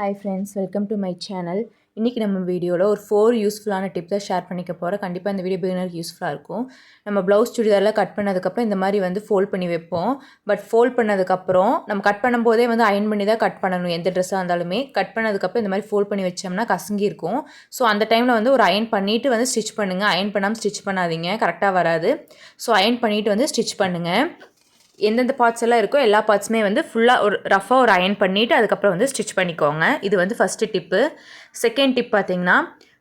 Hi friends welcome to my channel இன்றைக்கி நம்ம வீடியோவில் ஒரு ஃபோர் யூஸ்ஃபுல்லான டிப் தான் ஷேர் பண்ணிக்க போகிறோம் கண்டிப்பாக இந்த வீடியோ பிகினருக்கு யூஸ்ஃபுல்லாக இருக்கும். நம்ம ப்ளவுஸ் சுடிதாரில் கட் பண்ணதுக்கப்புறம் இந்த மாதிரி வந்து ஃபோல்ட் பண்ணி வைப்போம். பட் ஃபோல்ட் பண்ணதுக்கப்புறம் நம்ம கட் பண்ணும்போதே வந்து அயன் பண்ணி தான் கட் பண்ணணும். எந்த ட்ரெஸ்ஸாக இருந்தாலுமே கட் பண்ணதுக்கப்புறம் இந்த மாதிரி ஃபோல்ட் பண்ணி வச்சோம்னா கசங்கி இருக்கும். ஸோ அந்த டைமில் வந்து ஒரு அயன் பண்ணிவிட்டு வந்து ஸ்டிச் பண்ணுங்கள் அயன் பண்ணாமல் ஸ்டிச் பண்ணாதீங்க. கரெக்டாக வராது. ஸோ அயன் பண்ணிவிட்டு வந்து ஸ்டிச் பண்ணுங்கள் எந்தெந்த பார்ட்ஸ் எல்லாம் இருக்கோ எல்லா பார்ட்ஸுமே வந்து ஃபுல்லாக ஒரு ரஃபாக ஒரு அயன் பண்ணிவிட்டு அதுக்கப்புறம் வந்து ஸ்டிச் பண்ணிக்கோங்க. இது வந்து ஃபஸ்ட்டு டிப்பு செகண்ட் டிப் பார்த்தீங்கன்னா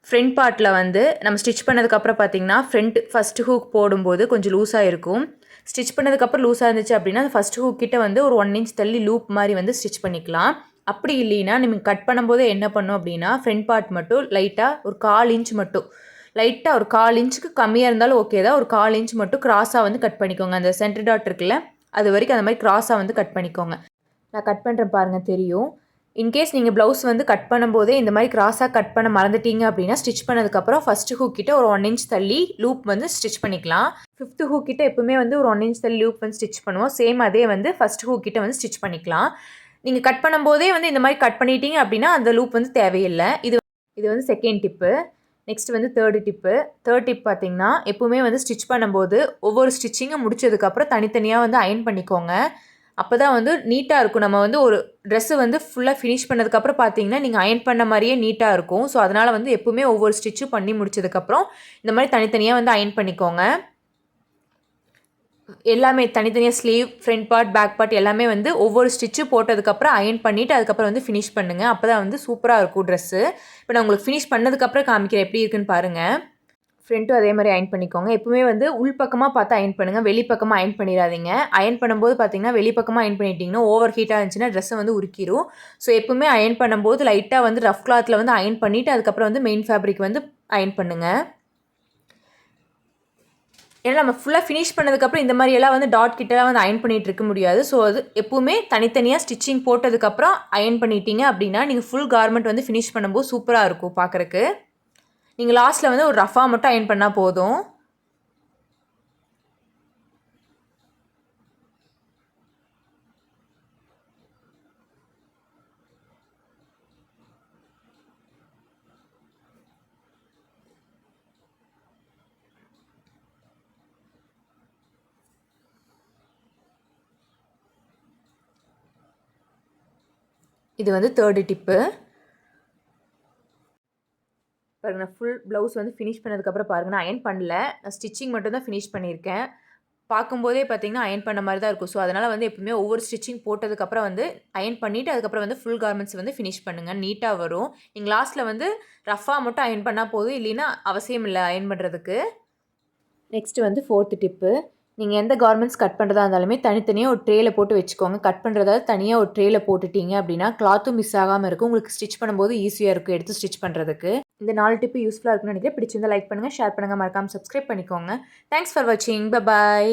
ஃப்ரண்ட் பார்ட்டில் வந்து நம்ம ஸ்டிச் பண்ணதுக்கப்புறம் பார்த்தீங்கன்னா ஃப்ரண்ட் ஃபஸ்ட்டு ஹூக் போடும்போது கொஞ்சம் லூஸாக இருக்கும். ஸ்டிச் பண்ணதுக்கப்புறம் லூஸாக இருந்துச்சு அப்படின்னா அந்த ஃபஸ்ட் ஹூக் கிட்ட வந்து ஒரு ஒன் இன்ச் தள்ளி லூப் மாதிரி வந்து ஸ்டிச் பண்ணிக்கலாம். அப்படி இல்லைன்னா நீங்கள் கட் பண்ணும்போது என்ன பண்ணும் அப்படின்னா ஃப்ரண்ட் பார்ட் மட்டும் லைட்டாக ஒரு கால் இன்ச் மட்டும் லைட்டாக ஒரு கால் இன்ச்சுக்கு கம்மியாக இருந்தாலும் ஓகே தான். ஒரு கால் இன்ச் மட்டும் கிராஸாக வந்து கட் பண்ணிக்கோங்க. அந்த சென்டர் டாட் இருக்குல்ல அது வரைக்கும் அந்த மாதிரி க்ராஸாக வந்து கட் பண்ணிக்கோங்க. நான் கட் பண்ணுறேன் பாருங்கள் தெரியும். இன்கேஸ் நீங்கள் ப்ளவுஸ் வந்து கட் பண்ணும்போதே இந்த மாதிரி க்ராஸாக கட் பண்ண மறந்துட்டீங்க அப்படின்னா ஸ்டிச் பண்ணதுக்கப்புறம் ஃபஸ்ட்டு ஹூக் கிட்ட ஒரு ஒன் இன்ச் தள்ளி லூப் வந்து ஸ்டிச் பண்ணிக்கலாம். ஃபிஃப்த்து ஹூக் கிட்ட எப்பவுமே வந்து ஒரு ஒன் இன்ச் தள்ளி லூப் வந்து ஸ்டிச் பண்ணுவோம். சேம் அதே வந்து ஃபஸ்ட் ஹூக் கிட்ட வந்து ஸ்டிச் பண்ணிக்கலாம். நீங்கள் கட் பண்ணும்போதே வந்து இந்த மாதிரி கட் பண்ணிட்டீங்க அப்படின்னா அந்த லூப் வந்து தேவையில்லை. இது இது வந்து செகண்ட் டிப்பு நெக்ஸ்ட் வந்து தேர்டு டிப்பு தேர்ட் டிப் பார்த்தீங்கன்னா எப்போவுமே வந்து ஸ்டிச் பண்ணும்போது ஒவ்வொரு ஸ்டிச்சிங்கும் முடிச்சதுக்கப்புறம் தனித்தனியாக வந்து அயன் பண்ணிக்கோங்க. அப்போ தான் வந்து நீட்டாக இருக்கும். நம்ம வந்து ஒரு ட்ரெஸ்ஸு வந்து ஃபுல்லாக ஃபினிஷ் பண்ணதுக்கப்புறம் பார்த்தீங்கன்னா நீங்கள் அயன் பண்ண மாதிரியே நீட்டாக இருக்கும். ஸோ அதனால் வந்து எப்போவுமே ஒவ்வொரு ஸ்டிச்சும் பண்ணி முடிச்சதுக்கப்புறம் இந்த மாதிரி தனித்தனியாக வந்து அயன் பண்ணிக்கோங்க. எல்லாமே தனித்தனியாக sleeve front part back part எல்லாமே வந்து ஒவ்வொரு ஸ்டிச்சு போட்டதுக்கப்புறம் அயன் பண்ணிவிட்டு அதுக்கப்புறம் வந்து ஃபினிஷ் பண்ணுங்கள் அப்போ தான் வந்து சூப்பராக இருக்கும் ட்ரெஸ்ஸு இப்போ நான் உங்களுக்கு ஃபினிஷ் பண்ணதுக்கப்புறம் காமிக்கிறேன். எப்படி இருக்குன்னு பாருங்கள் ஃப்ரண்ட்டும் அதே மாதிரி அயன் பண்ணிக்கோங்க. எப்பவுமே வந்து உள்பக்கமாக பார்த்து அயன் பண்ணுங்கள் வெளிப்பக்கமாக அயன் பண்ணிடாதீங்க. அயன் பண்ணும்போது பார்த்தீங்கன்னா வெளிப்பக்கமாக அயன் பண்ணிட்டீங்கன்னா ஓவர் ஹீட்டாக இருந்துச்சுன்னா ட்ரெஸ்ஸை வந்து உருக்கிடும் ஸோ எப்பவுமே அயன் பண்ணும்போது லைட்டாக வந்து ரஃப் கிளாத்தில் வந்து அயன் பண்ணிவிட்டு அதுக்கப்புறம் வந்து மெயின் ஃபேப்ரிக் வந்து அயன் பண்ணுங்கள் ஏன்னா நம்ம ஃபுல்லாக ஃபினிஷ் பண்ணதுக்கப்புறம் இந்த மாதிரி எல்லாம் வந்து டாட் கிட்டலாம் வந்து அயன் பண்ணிகிட்டு இருக்க முடியாது. ஸோ அது எப்பவுமே தனித்தனியாக ஸ்டிச்சிங் போட்டதுக்கப்புறம் அயன் பண்ணிட்டீங்க அப்படின்னா நீங்கள் ஃபுல் கார்மெண்ட் வந்து ஃபினிஷ் பண்ணும்போது சூப்பராக இருக்கும் பார்க்குறக்கு நீங்கள் லாஸ்ட்டில் வந்து ஒரு ரஃபாக மட்டும் அயன் பண்ணால் போதும். இது வந்து தேர்டு டிப்பு. பாருங்க நான் ஃபுல் ப்ளவுஸ் வந்து ஃபினிஷ் பண்ணதுக்கப்புறம் பாருங்கள் நான் அயன் பண்ணல. நான் ஸ்டிச்சிங் மட்டும் தான் ஃபினிஷ் பண்ணியிருக்கேன். பார்க்கும்போதே பார்த்தீங்கன்னா அயன் பண்ண மாதிரி தான் இருக்கும். ஸோ அதனால் வந்து எப்பவுமே ஒவ்வொரு ஸ்டிச்சிங் போட்டதுக்கப்புறம் வந்து அயன் பண்ணிவிட்டு அதுக்கப்புறம் வந்து ஃபுல் கார்மெண்ட்ஸ் வந்து ஃபினிஷ் பண்ணுங்கள் நீட்டாக வரும். நீங்கள் லாஸ்ட்டில் வந்து ரஃபாக மட்டும் அயன் பண்ணால் போதும். இல்லைன்னா அவசியம் இல்லை அயன் பண்ணுறதுக்கு நெக்ஸ்ட்டு வந்து ஃபோர்த்து டிப்பு. நீங்கள் எந்த கார்மெண்ட்ஸ் கட் பண்ணுறதா இருந்தாலுமே தனித்தனியாக ஒரு ட்ரேயில் போட்டு வச்சுக்கோங்க. கட் பண்ணுறதாவது தனியாக ஒரு ட்ரேயில் போட்டுட்டீங்க அப்படின்னா கிளாத்தும் மிஸ் ஆகாமல் இருக்கும். உங்களுக்கு ஸ்டிச் பண்ணும்போது ஈஸியாக இருக்கும் எடுத்து ஸ்டிச் பண்ணுறதுக்கு இந்த நாலு டிப்பு யூஸ்ஃபுல்லாக இருக்குன்னு நினைக்கிறேன். பிடிச்சிருந்தா லைக் பண்ணுங்கள் ஷேர் பண்ணுங்கள் மறக்காமல் சப்ஸ்கிரைப் பண்ணிக்கோங்க. தேங்க்ஸ் ஃபார் வாட்சிங் பாய்